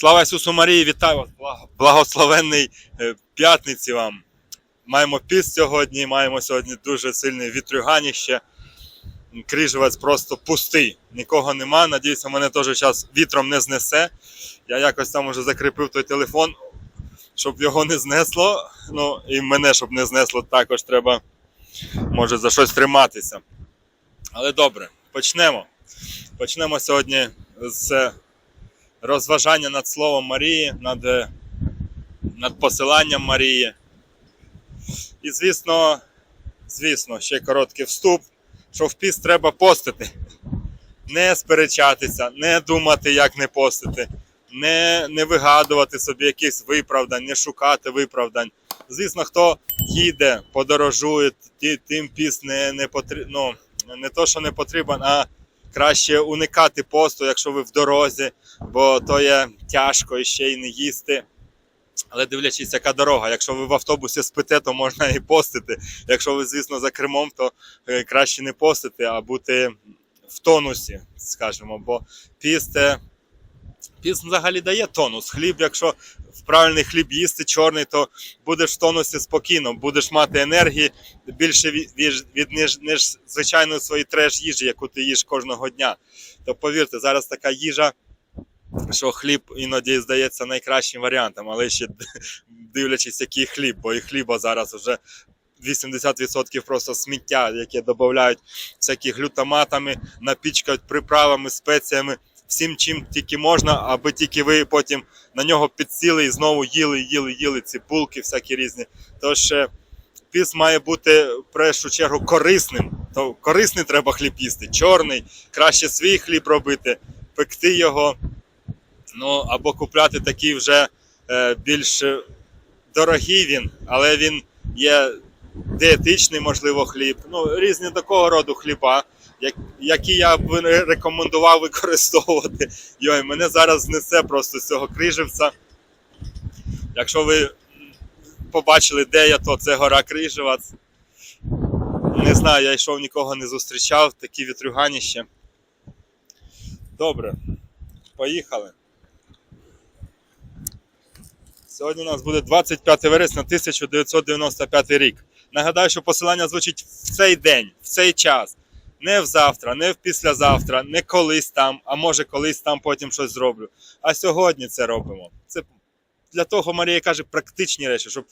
Слава Ісусу Марії, вітаю вас! Благословенний е, п'ятниці вам. Маємо піст сьогодні, маємо сьогодні дуже сильне вітрюганіще. Крижевець просто пустий, нікого нема. Надіюся, мене теж зараз вітром не знесе. Я якось там уже закріпив той телефон, щоб його не знесло. Ну і мене, щоб не знесло, також треба може за щось триматися. Але добре, почнемо. Почнемо сьогодні з розважання над Словом Марії, над, е, над посиланням Марії. І, звісно, звісно, ще короткий вступ, що в піст треба постити. Не сперечатися, не думати, як не постити, не, не вигадувати собі якихось виправдань, не шукати виправдань. Звісно, хто їде, подорожує, тим піст не, не потрібно. Ну, не то, що не потрібен, а краще уникати посту, якщо ви в дорозі, бо то є тяжко і ще й не їсти. Але дивлячись, яка дорога. Якщо ви в автобусі спите, то можна і постити. Якщо ви, звісно, за кермом, то е, краще не постити, а бути в тонусі, скажімо. Бо піст, е, піст взагалі дає тонус. Хліб, якщо правильний хліб їсти чорний, то будеш в тонусі спокійно, будеш мати енергії більше від, від, ніж, ніж звичайної своєї треш їжі, яку ти їш кожного дня. То повірте, зараз така їжа, що хліб іноді здається найкращим варіантом, але ще дивлячись, який хліб, бо і хліба зараз вже 80% просто сміття, яке додають всякі глютаматами, напічкають приправами, спеціями, всім чим тільки можна, аби тільки ви потім на нього підсіли і знову їли, їли, їли ці булки, всякі різні. Тож е, піс має бути в першу чергу корисним. То корисний треба хліб їсти, чорний, краще свій хліб робити, пекти його, ну або купляти такий вже е, більш дорогий він, але він є дієтичний, можливо, хліб. Ну, різні такого роду хліба, які я б рекомендував використовувати. Йой, мене зараз знесе просто з цього крижевця. Якщо ви побачили, де я, то це гора Крижевець. Не знаю, я йшов, нікого не зустрічав, такі вітрюганіще. Добре, поїхали. Сьогодні у нас буде 25 вересня 1995 рік. Нагадаю, що посилання звучить в цей день, в цей час. Не в завтра, не в післязавтра, не колись там, а може колись там потім щось зроблю. А сьогодні це робимо. Це для того Марія каже практичні речі, щоб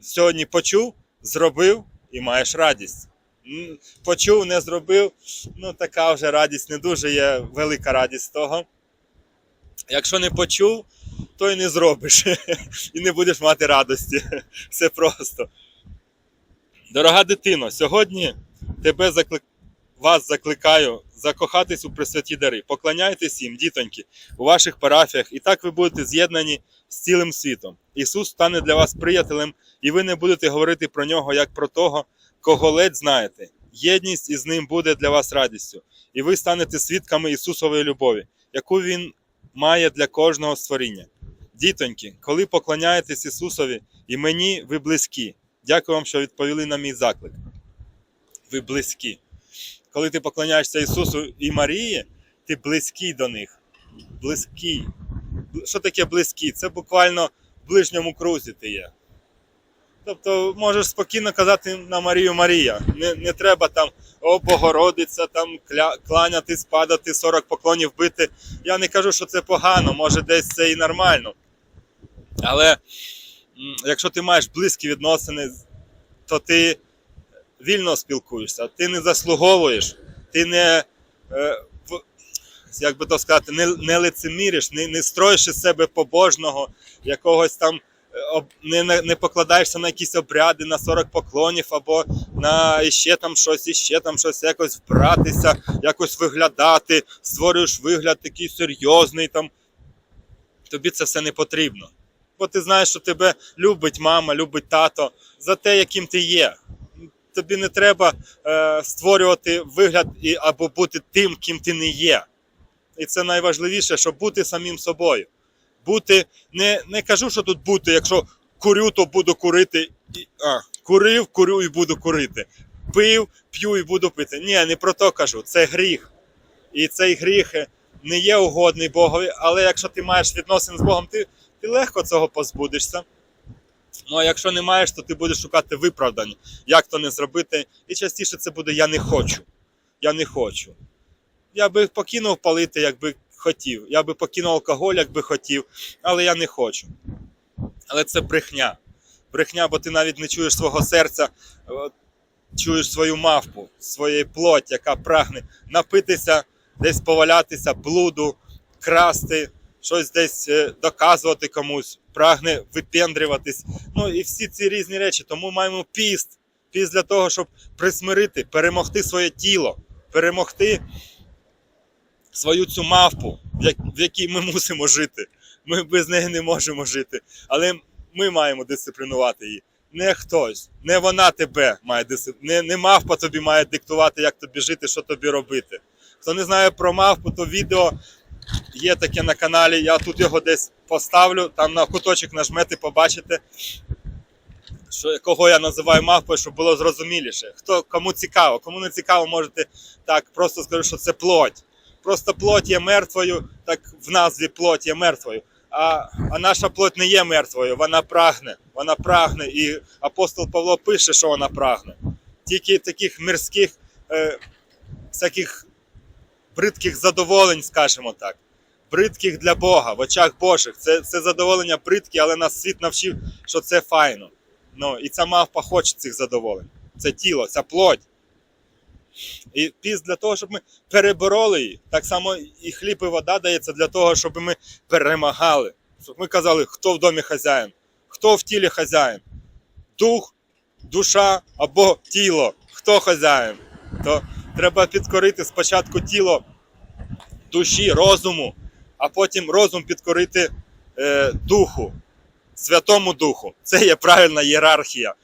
сьогодні почув, зробив і маєш радість. Почув, не зробив. Ну, така вже радість, не дуже є велика радість того. Якщо не почув, то і не зробиш. І не будеш мати радості. Все просто. Дорога дитино, сьогодні тебе заклик... вас закликаю закохатись у пресвяті дари. Поклоняйтесь їм, дітоньки, у ваших парафіях, і так ви будете з'єднані з цілим світом. Ісус стане для вас приятелем, і ви не будете говорити про нього як про того, кого ледь знаєте. Єдність із ним буде для вас радістю, і ви станете свідками Ісусової любові, яку Він має для кожного створіння. Дітоньки, коли поклоняєтесь Ісусові і мені, ви близькі. Дякую вам, що відповіли на мій заклик. Ви близькі. Коли ти поклоняєшся Ісусу і Марії, ти близький до них. Близький. Що таке близький? Це буквально в ближньому крузі ти є. Тобто можеш спокійно казати на Марію Марія. Не, не треба там о Богородиця, там кля, кланятись, падати, 40 поклонів бити. Я не кажу, що це погано, може десь це і нормально. Але якщо ти маєш близькі відносини, то ти вільно спілкуєшся, ти не заслуговуєш, ти не, е, як би то сказати, не, не лицеміриш, не, не строїш із себе побожного, якогось там е, не, не, покладаєшся на якісь обряди, на 40 поклонів, або на іще там щось, іще там щось, якось вбратися, якось виглядати, створюєш вигляд такий серйозний там. Тобі це все не потрібно. Бо ти знаєш, що тебе любить мама, любить тато за те, яким ти є. Тобі не треба е, створювати вигляд і, або бути тим, ким ти не є. І це найважливіше, щоб бути самим собою. Бути, не, не кажу, що тут бути, якщо курю, то буду курити. І, а, курив, курю і буду курити. Пив, п'ю і буду пити. Ні, не про то кажу. Це гріх. І цей гріх е, не є угодний Богові, але якщо ти маєш відносин з Богом, ти, ти легко цього позбудешся. Ну а якщо не маєш, то ти будеш шукати виправдання, як то не зробити. І частіше це буде я не хочу. Я не хочу. Я би покинув палити, якби хотів. Я би покинув алкоголь, якби хотів, але я не хочу. Але це брехня. Брехня, бо ти навіть не чуєш свого серця, чуєш свою мавпу, своєї плоть, яка прагне напитися, десь повалятися, блуду, красти, щось десь е, доказувати комусь, прагне випендрюватись. Ну і всі ці різні речі. Тому маємо піст. Піст для того, щоб присмирити, перемогти своє тіло, перемогти свою цю мавпу, в в якій ми мусимо жити. Ми без неї не можемо жити. Але ми маємо дисциплінувати її. Не хтось, не вона тебе має дисциплінувати, не, не мавпа тобі має диктувати, як тобі жити, що тобі робити. Хто не знає про мавпу, то відео є таке на каналі. Я тут його десь поставлю. Там на куточок нажмете, побачите, що, кого я називаю мавпою, щоб було зрозуміліше. Хто кому цікаво, кому не цікаво, можете так просто скажу, що це плоть. Просто плоть є мертвою, так в назві плоть є мертвою. А, а наша плоть не є мертвою, вона прагне. Вона прагне. І апостол Павло пише, що вона прагне. Тільки таких мирських, е, всяких бридких задоволень, скажімо так. Бридких для Бога, в очах Божих. Це, це задоволення бридкі, але нас світ навчив, що це файно. Ну, і ця мавпа хоче цих задоволень. Це тіло, ця плоть. І піст для того, щоб ми перебороли її. Так само і хліб і вода дається для того, щоб ми перемагали. Щоб ми казали, хто в домі хазяїн, хто в тілі хазяїн. Дух, душа або тіло. Хто хазяїн? То треба підкорити спочатку тіло душі, розуму, а потім розум підкорити е, духу, Святому Духу. Це є правильна ієрархія.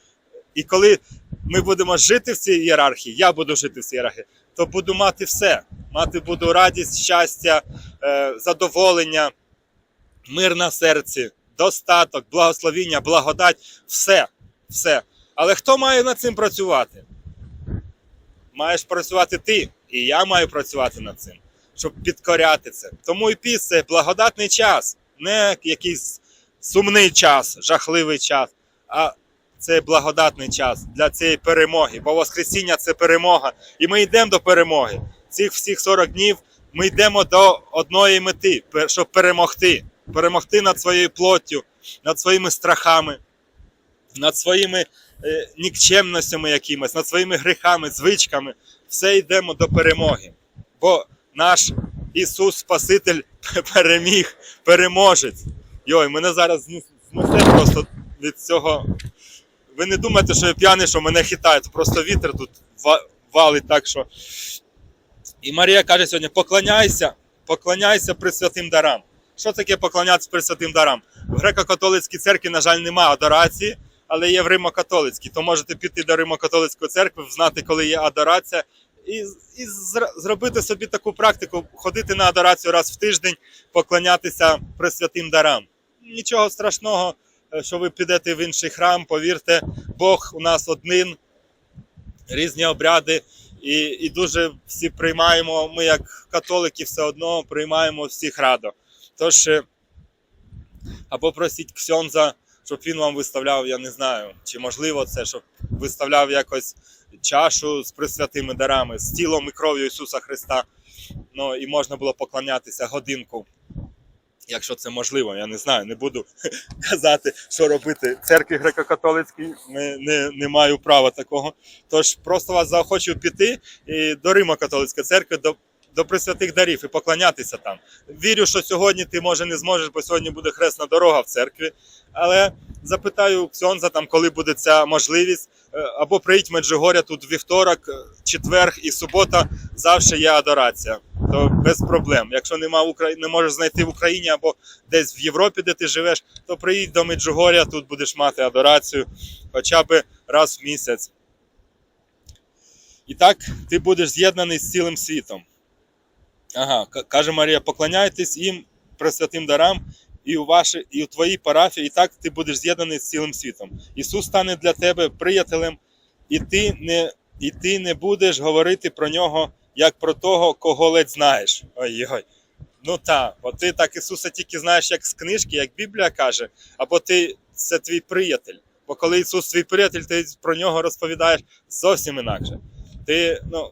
І коли ми будемо жити в цій ієрархії, я буду жити в цій ієрархії, то буду мати все. Мати буду радість, щастя, е, задоволення, мир на серці, достаток, благословіння, благодать, все. все. Але хто має над цим працювати? Маєш працювати ти, і я маю працювати над цим, щоб підкоряти це. Тому і піс благодатний час, не якийсь сумний час, жахливий час, а це благодатний час для цієї перемоги. Бо Воскресіння це перемога. І ми йдемо до перемоги. Цих всіх 40 днів ми йдемо до одної мети, щоб перемогти. Перемогти над своєю плоттю, над своїми страхами, над своїми е, нікчемностями якимись, над своїми гріхами, звичками. Все йдемо до перемоги. Бо наш Ісус Спаситель переміг, переможець. Йой, мене зараз знесе просто від цього. Ви не думайте, що я п'яний, що мене хитає. Це просто вітер тут валить так, що. І Марія каже сьогодні: поклоняйся, поклоняйся присвятим дарам. Що таке поклонятися присвятим дарам? В греко-католицькій церкві, на жаль, немає адорації, але є в Римо-католицькій. То можете піти до Римо-католицької церкви, знати, коли є адорація, і, і зробити собі таку практику, ходити на адорацію раз в тиждень, поклонятися присвятим дарам. Нічого страшного, е, що ви підете в інший храм, повірте, Бог у нас один, різні обряди, і, і дуже всі приймаємо. Ми, як католики, все одно приймаємо всіх радо. Тож, е, або просіть Ксьонза, щоб він вам виставляв, я не знаю, чи можливо це, щоб виставляв якось чашу з присвятими дарами, з тілом і кров'ю Ісуса Христа. Ну і можна було поклонятися годинку. Якщо це можливо, я не знаю, не буду казати, що робити. Церкві греко-католицькій не, не, не маю права такого. Тож просто вас заохочую піти і до Римо-католицької церкви, до, до присвятих дарів і поклонятися там. Вірю, що сьогодні ти може не зможеш, бо сьогодні буде хресна дорога в церкві. Але запитаю Ксьонза, там, коли буде ця можливість, Е, або приїдь Меджугоря тут вівторок, е, четверг і субота завжди є адорація. То без проблем. Якщо нема Украї... не можеш знайти в Україні або десь в Європі, де ти живеш, то приїдь до Меджугоря, тут будеш мати адорацію хоча б раз в місяць. І так ти будеш з'єднаний з цілим світом. Ага, каже Марія, поклоняйтесь їм пресвятим дарам, і у ваші, і у твоїй парафії, і так ти будеш з'єднаний з цілим світом. Ісус стане для тебе приятелем, і ти не, і ти не будеш говорити про нього як про того, кого ледь знаєш. Ой-ой. Ну так, бо ти так Ісуса тільки знаєш як з книжки, як Біблія каже, або ти це твій приятель. Бо коли Ісус твій приятель, ти про нього розповідаєш зовсім інакше. Ти, ну,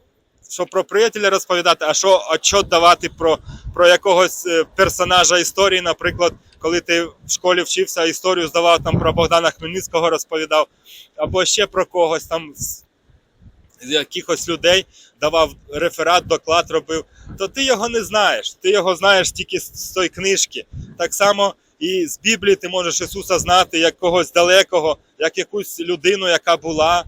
що про приятеля розповідати, а що отчет давати про, про якогось е, персонажа історії, наприклад, коли ти в школі вчився, історію здавав там про Богдана Хмельницького розповідав, або ще про когось там з якихось людей давав реферат, доклад робив, то ти його не знаєш. Ти його знаєш тільки з тої книжки. Так само і з Біблії ти можеш Ісуса знати як когось далекого, як якусь людину, яка була,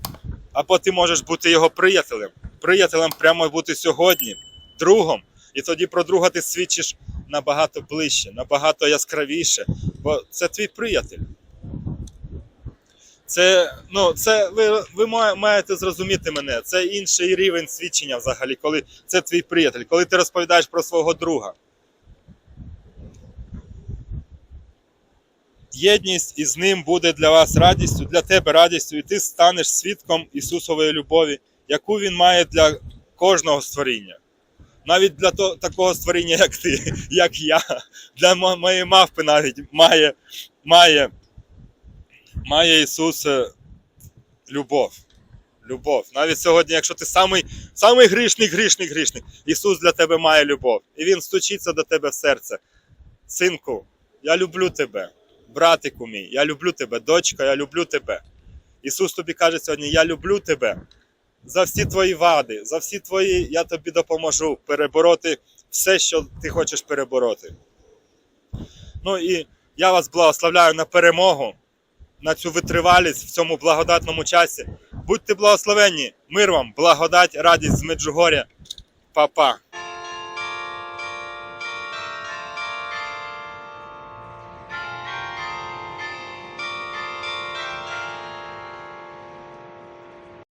або ти можеш бути його приятелем. Приятелем прямо бути сьогодні, другом. І тоді про друга ти свідчиш набагато ближче, набагато яскравіше, бо це твій приятель. Це, ну, це ви, ви маєте зрозуміти мене. Це інший рівень свідчення взагалі, коли це твій приятель, коли ти розповідаєш про свого друга. Єдність із ним буде для вас радістю, для тебе радістю, і ти станеш свідком Ісусової любові, яку Він має для кожного створіння. Навіть для то, такого створіння, як ти, як я, для моєї мавпи навіть має, має, має Ісус е, любов. Любов. Навіть сьогодні, якщо ти самий, самий грішний, грішний, грішник, Ісус для тебе має любов. І Він стучиться до тебе в серце. Синку, я люблю тебе. Братику мій, я люблю тебе, дочка, я люблю тебе. Ісус тобі каже сьогодні: Я люблю тебе за всі твої вади, за всі твої, я тобі допоможу перебороти все, що ти хочеш перебороти. Ну і я вас благословляю на перемогу, на цю витривалість в цьому благодатному часі. Будьте благословенні, мир вам, благодать, радість з Меджугоря. Па-па.